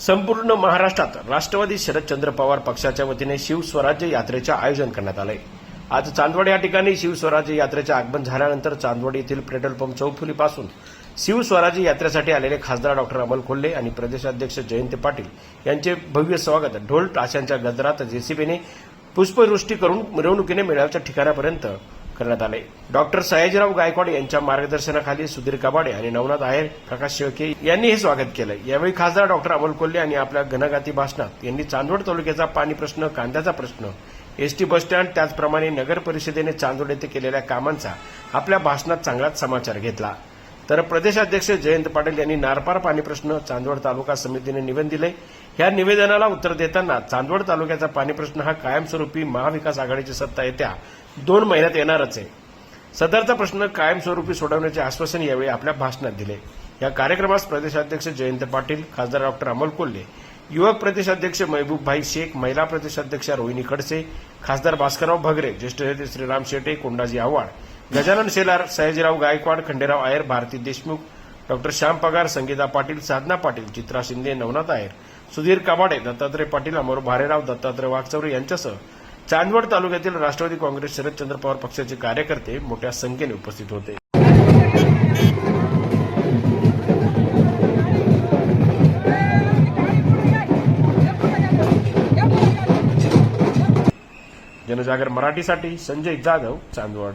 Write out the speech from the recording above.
संपूर्ण महाराष्ट्रात राष्ट्रवादी शरदचंद्र पवार पक्षाच्या वतीने शिवस्वराज्य यात्रेचे आयोजन करण्यात आले. आज चांदवड या ठिकाणी शिवस्वराज्य यात्रेचे आगमन झाल्यानंतर चांदवड येथील पेट्रोल पंप चौफुलीपासून शिवस्वराज्य यात्रेसाठी आलेले खासदार डॉक्टर अमल खोल्ले आणि प्रदेशाध्यक्ष जयंत पाटील यांचे भव्य स्वागत. ढोल ताशांच्या गजरात जेसीबीने पुष्पवृष्टी करून मिरवणुकीने मेळाव्याच्या ठिकाणापर्यंत करण्यात आले. डॉक्टर सयाजीराव गायकवाड यांच्या मार्गदर्शनाखाली सुधीर कबाडे आणि नवनाथ आहेर प्रकाश शेळके यांनी हे स्वागत केलं. यावेळी खासदार डॉक्टर अमोल कोल्हे आणि आपल्या घनगाती भाषणात यांनी चांदवड तालुक्याचा पाणी प्रश्न कांद्याचा प्रश्न एसटी बसस्टँड त्याचप्रमाणे नगर परिषदेने चांदवड येथे केलेल्या कामांचा आपल्या भाषणात चांगलाच समाचार घेतला. तर प्रदेशाध्यक्ष जयंत पाटील यांनी नारपार पाणी प्रश्न चांदवड तालुका समितीने निवेदन दिले. या निवेदनाला उत्तर देताना चांदवड तालुक्याचा पाणी प्रश्न हा कायमस्वरूपी महाविकास आघाडीची सत्ता येत्या दोन महिन्यात येणारच आहे. सदरचा प्रश्न कायमस्वरूपी सोडवण्याचे आश्वासन यावेळी आपल्या भाषणात दिले. या कार्यक्रमास प्रदेशाध्यक्ष जयंत पाटील खासदार डॉक्टर अमोल कोल्हे युवक प्रदेशाध्यक्ष महबूबभाई शेख महिला प्रदेशाध्यक्षा रोहिणी खडसे खासदार भास्करराव भगरे ज्येष्ठ नेते श्रीराम शेटे कोंडाजी आव्हाड गजानन शेलार सयाजीराव गायकवाड खंडेराव आयर भारती देशमुख डॉक्टर श्याम पगार संगीता पाटील साधना पाटील चित्रा शिंदे नवनाथ आयर सुधीर काबाडे दत्तात्रय पाटील अमोर भारेराव दत्तात्रय वाघचौरे यांच्यासह चांदवड तालुक्यातील राष्ट्रवादी काँग्रेस शरदचंद्र पवार पक्षाचे कार्यकर्ते मोठ्या संख्येने उपस्थित होते. जनजागर मराठीसाठी संजय जाधव चांदवड.